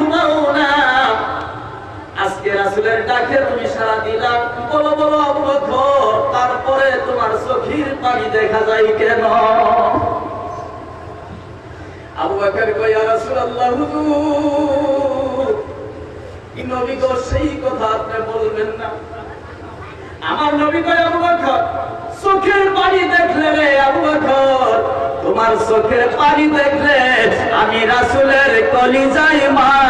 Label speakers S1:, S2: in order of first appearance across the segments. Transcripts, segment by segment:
S1: ঘুমাও না আজকে রাসুলের ডাকে তুমি সারা বলো বলো তারপরে তোমার চোখের পানি দেখা যায় কেন? আবু বকর কই রাসূলুল্লাহ কি নবী গো সেই কথা আপনি বলবেন না। আমার নবী কয়, আবু বকর, চোখের পানি দেখলে রে আবু বকর, তোমার চোখের পানি দেখলে আমি রাসূলের কলিজায় মানে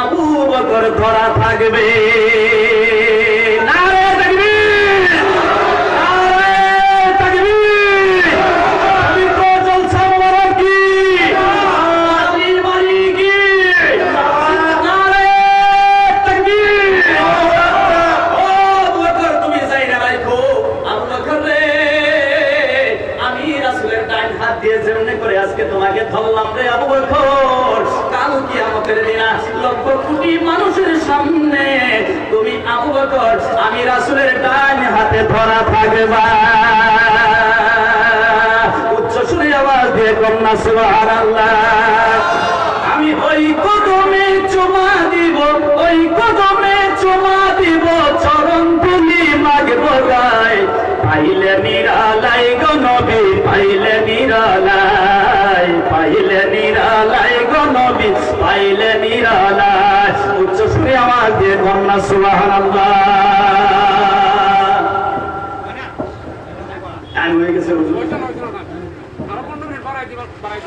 S1: আবু বকর ধরা থাকবে। কন্যা আমি ওই কদমে চুমা দিব ওই কদমে চুমা দিব চরণ তুলি মাগব গায় পাইলে নিরালাই গনবী পাইলে নিরালাই পাইলে নিরালাই গনবী পাইলে নিরালাই। উচ্চ সুরে আমার দিয়ে কন্যা সুবহানাল্লাহ। টাইম হয়ে গেছে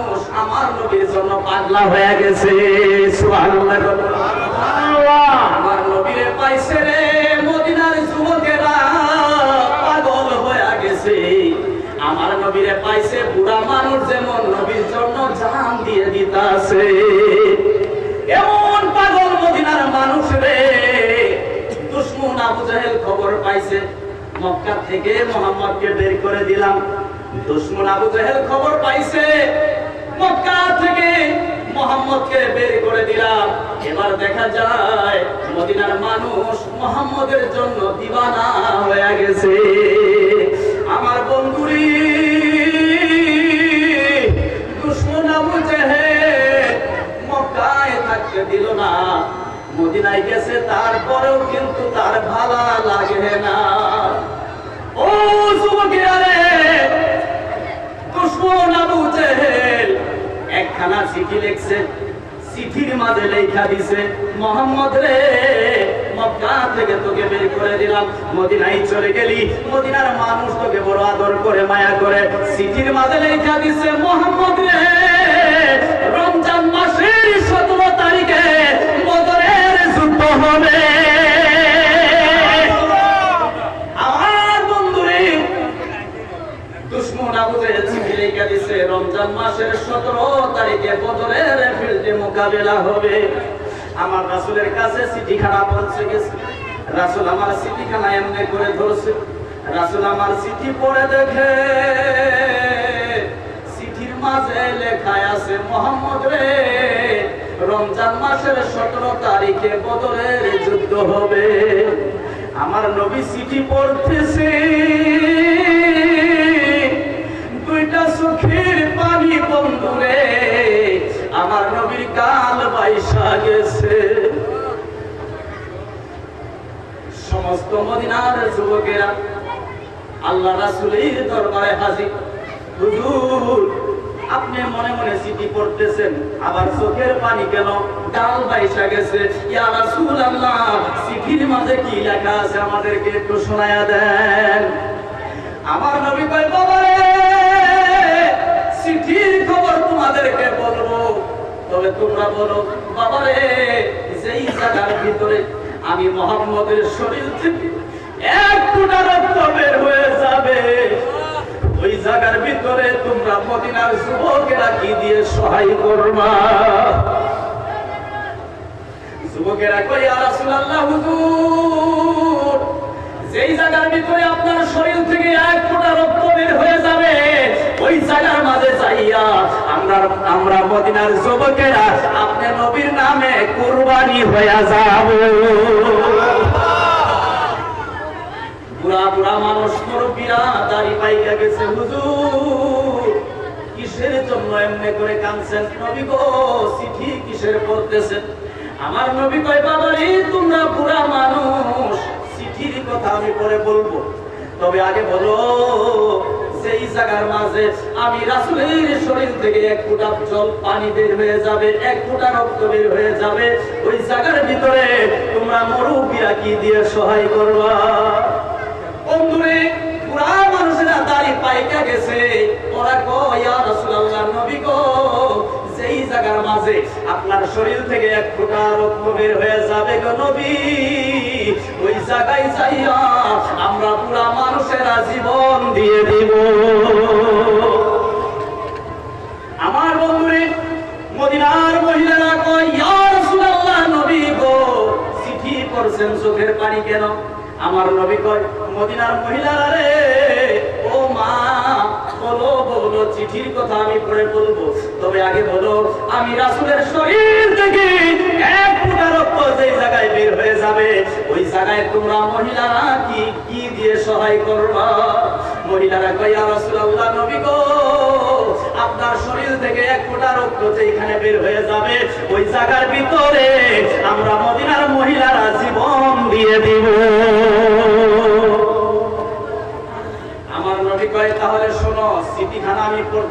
S1: মানুষ আমার নবীর জন্য পাগলা হয়ে গেছে। আমার নবীরে পাইছে রে মদিনার যুবকেরা পাগল হয়ে গেছে। আমার নবীরে পাইছে বুড়া মানুষ যেমন নবীর জন্য জান দিয়ে দিতাছে। এমন পাগল মদিনার মানুষ রে দুশ্মন আবু জাহেল খবর পাইছে। মক্কা থেকে মোহাম্মদকে বের করে দিলাম। দুশ্মন আবু জাহেল খবর পাইছে মোহাম্মদকে বের করে দিলাম। এবার দেখা যায়, মদিনার মানুষ মোহাম্মদের জন্য দিবানা হয়ে গেছে। আমার বন্ধুরি তার ভালো লাগে না। ও যুবকেরা একখানা চিঠি লিখছে। চিঠির মাঝে লেখা দিছে, মোহাম্মদ রে, মক্কা থেকে তোকে বের করে দিলাম। মদিনায় চলে গেলি, মদিনার মানুষ তোকে বড় আদর করে, মায়া করে। চিঠির মাঝে লেখা দিছে, মোহাম্মদ রে, রমজান মাসের সতেরো তারিখে যুদ্ধ হবে। আমার বন্ধুরে, দুশ্মন লিখে দিছে, রমজান মাসের 17 তারিখে বদরের ফিল্ডে মোকাবেলা হবে। আমার রাসূলের কাছে চিঠিখানা পৌঁছে গেছে। রাসূল আমার চিঠিখানা এমনি করে ধরছে। রাসূল আমার চিঠি পড়ে দেখে, চিঠির মাঝে লেখা আছে, মোহাম্মদ রে, রমজান মাসের 17 তারিখে বদরের যুদ্ধ হবে। আমার নবী চিঠি পড়তেছে। দুইটা চোখের আমার নবীর কাল বাইসা গেছে। সমস্ত মদিনার যুবকেরা আল্লাহ রাসূলের দরবারে হাজির। হুজুর, আপনি মনে মনে চিঠি পড়তেছেন, আবার চোখের পানি কেন? ডাল বাইসা গেছে। ইয়া রাসূলুল্লাহ, চিঠির মাঝে কি লেখা আছে আমাদেরকে একটু শোনায়া দেন। আমার নবী কয় বাবা চিঠির খবর তোমাদেরকে বলব। তবে তোমরা বলো বাবা রে যেই জায়গার ভিতরে আমি মোহাম্মদের শরীর থেকে এক ফুটা রক্ত বের হয়ে যাবে, ওই জায়গার ভিতরে তোমরা মদিনার যুবকেরা কি দিয়ে সহায় করবা? যুবকেরা কই আর রাসূলুল্লাহ, হুজুর যেই জায়গার ভিতরে আপনার শরীর থেকে এক ফোঁটা রক্ত বের হয়ে যাবে, ওই জায়গার মাঝে যাইয়া আমরা আমরা মদিনার যুবকেরা আপনার নবীর নামে কুরবানি হয়ে যাব। আমার নবী কয়, বাবারে, তোমরা বুড়া মানুষ কথা আমি পরে বলব। তবে আগে বলো, সেই জায়গার মাঝে আমি রাসূলের শরীর থেকে এক ফোঁটা জল, পানি বের হয়ে যাবে, এক ফোঁটা রক্ত বের হয়ে যাবে। ওই জায়গার ভিতরে তোমরা মুরব্বীরা কি দিয়ে সহায় করবা? বন্ধুরে পুরা মানুষেরা দাড়ি পাইকা গেছে। ওরা কো ইয়া রাসূলুল্লাহ, নবী যেই জায়গার মাঝে আপনার শরীর থেকে এক ফোঁটা রক্ত বের হয়ে যাবে গো নবী। ওই জায়গায় যাইয়া আমরা পুরা মানুষেরা জীবন দিয়ে দিব। আমার বন্ধুরে, মদিনার মহিলারা কয়, ইয়া রাসূলুল্লাহ, নবী গো, চিঠি পড়ছেন চোখের পানি কেন? আমার নবী কয়, মদিনার মহিলারা রে বলো বলো, চিঠির কথা আমি পড়ে বলব। তবে আগে বলো, আমি রাসূলের শরীর থেকে এক ফোঁটা রক্ত যেই জায়গায় বের হয়ে যাবে, ওই জায়গায় তোমরা মহিলারা কি কি দিয়ে সহায় করবা? মহিলারা কয়, ইয়া রাসূলুল্লাহ, নবী গো, আপনার শরীর থেকে এক ফোঁটা রক্ত যেখানে বের হয়ে যাবে, ওই জায়গার ভিতরে আমরা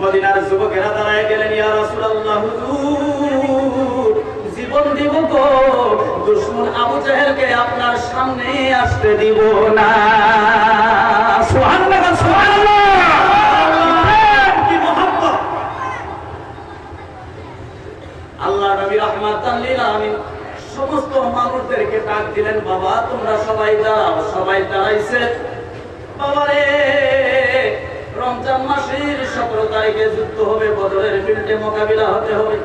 S1: মদিনার যুবকেরা দাঁড়ায় গেলেন, ইয়া রাসূলুল্লাহ, হুজুর, জীবন দিব গো দুশমন আবু জাহেলকে আপনার সামনে আসতে দিব না। সুবহানাল্লাহ সুবহানাল্লাহ। আল্লাহ নবী রাহমাতাল লিল আলামিন সমস্ত মানুষদেরকে ডাক দিলেন, বাবা, তোমরা সবাই দাঁড়াও। সবাই দাঁড়াইছে। বাবা রে রমজান মাসের সতেরো তারিখে যুদ্ধ হবে, বদরের ফিল্ডে মোকাবিলা হতে হবে।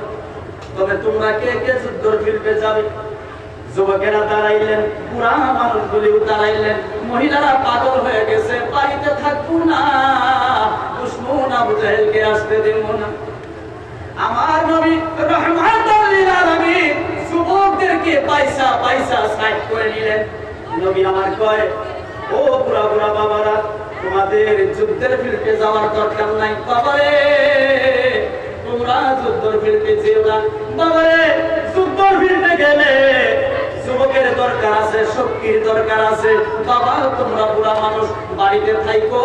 S1: তবে তোমরা কে কে যুদ্ধের ফিল্ডে যাবে? যুবকেরা দাঁড়াইলেন পুরা মানুষগুলিও দাঁড়াইলেন। মহিলারা পাগল হয়ে গেছে, বাড়িতে থাকব না। দুশ্মন আবু জাহেলকে আসতে দেব না। আমার নবী রহমাতুল লিল যুবকদেরকে পয়সা পয়সা সাইড করে নিলেন। নবী আমার কয় তোমাদের যুদ্ধের ফিল্ডে যাওয়ার দরকার নাই, বাবারে। তোমরা যুদ্ধের ফিল্ডে যেও না, বাবারে। যুদ্ধের ফিল্ডে গেলে যুবকের দরকার আছে, শক্তির দরকার আছে। বাবা, তোমরা বুড়া মানুষ, বাড়িতে থাইকো।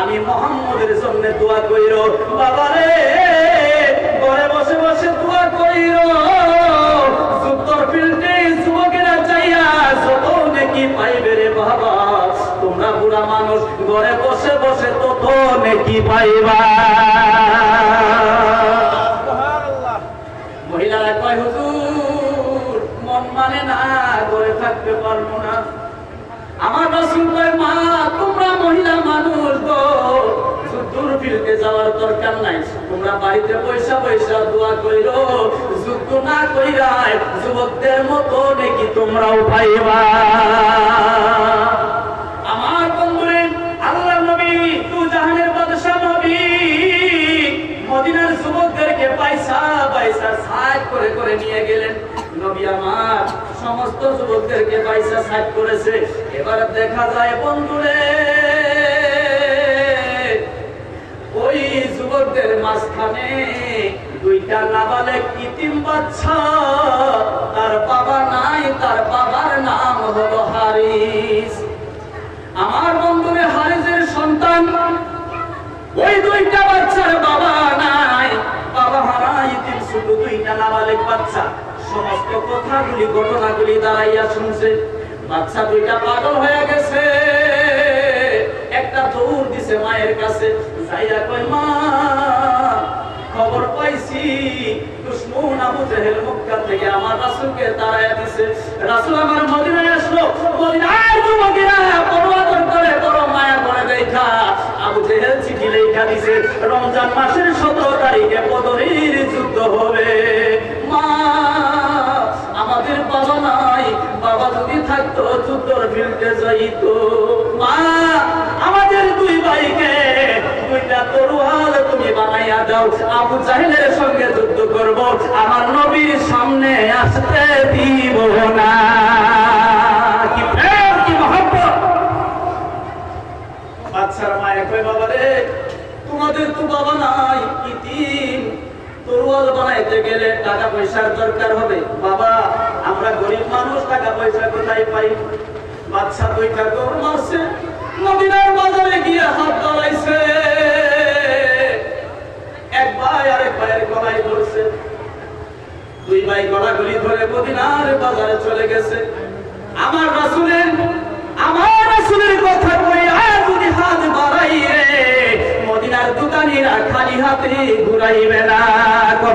S1: আমি মোহাম্মদের জন্য দোয়া কইরো, বাবারে। ঘরে বসে বসে দোয়া কইরো। যুদ্ধর ফিল্ডে যুবকেরা চাইয়া যত নেকি পাইবে রে বাবা। মানুষ ঘরে বসে বসে তত নেকি পাইবা? মহিলারা কয় হুজুর মন মানে না ঘরে থাকতে পারব না। আমার রাসূল কয় মা তোমরা মহিলা মানুষ গো যুদ্ধর ফিল্ডে যাওয়ার দরকার নাই। তোমরা বাড়িতে পয়সা পয়সা দোয়া কইরো যুদ্ধ না কইরাই যুবকদের মতো নাকি তোমরাও পাইবা। পয়সা পয়সা সাজ করে করে নিয়ে গেলেন। নবী আমার, সমস্ত যুবকদেরকে পয়সা সাজ করেছে। এবার দেখা যায়, বন্ধুরে, ওই যুবকদের মাঝখানে দুইটা নাবালেক ইতিম বাচ্চা, তার বাবা নাই, তার বাবার নাম হলো হারিস। আমার বন্ধুরে নাবালেক বাচ্চা সমস্ত কথাগুলি, ঘটনাগুলি দাঁড়াইয়া শুনছে। বাচ্চা দুইটা পাগল হয়ে গেছে। একটা দৌড় দিছে মায়ের কাছে। যাইয়া কই মা, খবর পাইছি। দুশ্মন আবু জেহেল মক্কা থেকে আমার দিছে। আমার মদিনায় আসলো। করে মায়া করে দেখা। আবু জেহেল চিঠি লেখা দিছে, রমজান মাসের 17 তারিখে বদরের যুদ্ধ হবে। আমাদের বাবা নাই। বাবা যদি থাকতো যুদ্ধর ফিল্ডে যাইতো। মা, আমাদের দুই ভাইকে দুইটা তরোয়াল তুমি সঙ্গে যুদ্ধ করব। আমার নবীর সামনে আসতে দিব না। বাচ্চার মায়ের বাবা রে। তোমাদের তো বাবা নাই, ইতিম। তরোয়াল বানাইতে গেলে টাকা পয়সার দরকার হবে। বাবা, আমরা গরিব মানুষ, টাকা পয়সা কোথায় পাই? বাচ্চা মারছে বাজারে গিয়ে হাত এক ভাই আরেক ভাইয়ের গলায় ধরছে দুই ভাই ধরে মদিনার বাজারে চলে গেছে। আমার রাসূলের আমার রাসূলের কথা কই আর যদি হাত বাড়াই রে মদিনার দোকানিরা খালি হাতে ঘুরাইবে না।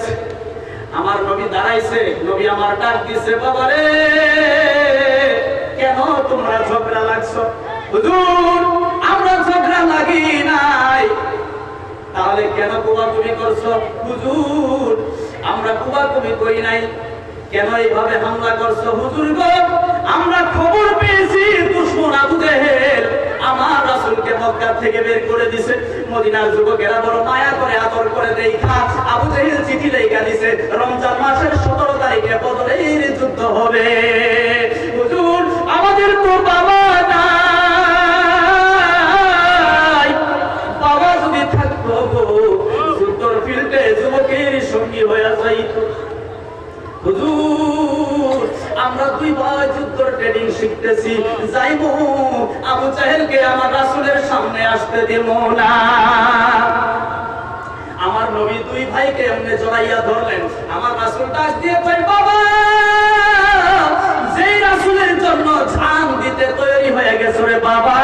S1: গেছে আমার নবী দাঁড়াইছে, নবী আমার ডাক দিছে বাবা রে কেন তোমরা ঝগড়া লাগছো? হুজুর, আমরা ঝগড়া লাগি নাই। তাহলে কেন কুবা তুমি করছ? হুজুর, আমরা কুবা তুমি কই নাই। কেন এইভাবে হামলা করছ? হুজুর আমরা খবর পেয়েছি, দুশ্মন আবু জেহেল আমার রাসূলকে মক্কা থেকে বের করে দিছে। মদিনার যুবকেরা বড় মায়া করে আদর করে দেখা, আবু জেহেল চিঠি লেখা দিছে, রমজান মাসের 17 তারিখে বদরের যুদ্ধ হবে। হুজুর, আমাদের তো বাবা নাই। বাবা যদি থাকতো গো, যুদ্ধর ফিল্ডে যুবকের সঙ্গী হয়ে যাইতো। হুজুর, আমরা দুই ভাই যুদ্ধর ট্রেনিং শিখতেছি। যাইমু, আবু জাহেলকে আমার রাসূলের সামনে আসতে দেব না। আমার নবী দুই ভাইকে এমনি জড়াইয়া ধরলেন। আমার রাসূল ডাক দিয়ে কই বাবা, যেই রাসূলের জন্য জান দিতে তৈরি হয়ে গেছো রে বাবা,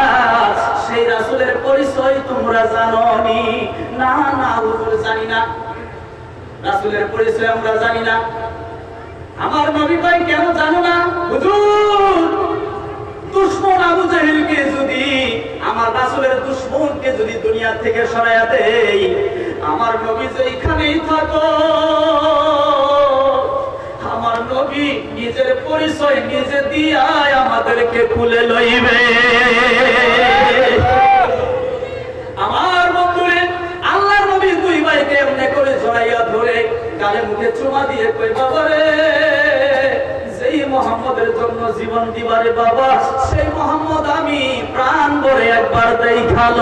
S1: সেই রাসূলের পরিচয় তোমরা জানোনি। না না, হুজুর, জানি না। রাসূলের পরিচয় আমরা জানি না। আমার নবী ভাই কেন জানো না? দুশ্মন আবু যদি, আমার দুশ্মনকে যদি দুনিয়া থেকে আমার নবী যেখানেই থাকো। আমার নবী নিজের পরিচয় নিজে দিয়াই আমাদেরকে খুলে লইবে। আমার বন্ধুরে, আল্লাহর নবী দুই ভাইকে এমনি করে জড়াইয়া ধরে গালে মুখে চুমা দিয়ে কই বাবা রে মোহাম্মদের জন্য জীবন দিবারে বাবা, সেই মোহাম্মদ আমি প্রাণ ভরে একবার দেখাল।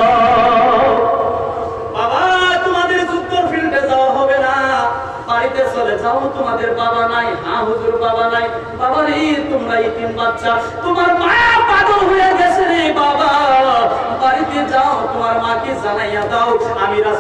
S1: বাবা, তোমাদের ফিল্ডে যাওয়া হবে না। বাড়িতে চলে যাও, তোমাদের বাবা নাই হ্যাঁ হুজুর বাবা নাই। বাবা রে, তোমরা ইতিম বাচ্চা, তোমার মা পাগল হয়ে গেছে রে বাবা। বাড়িতে যাও, তোমার মাকে জানাইয়া দাও, আমি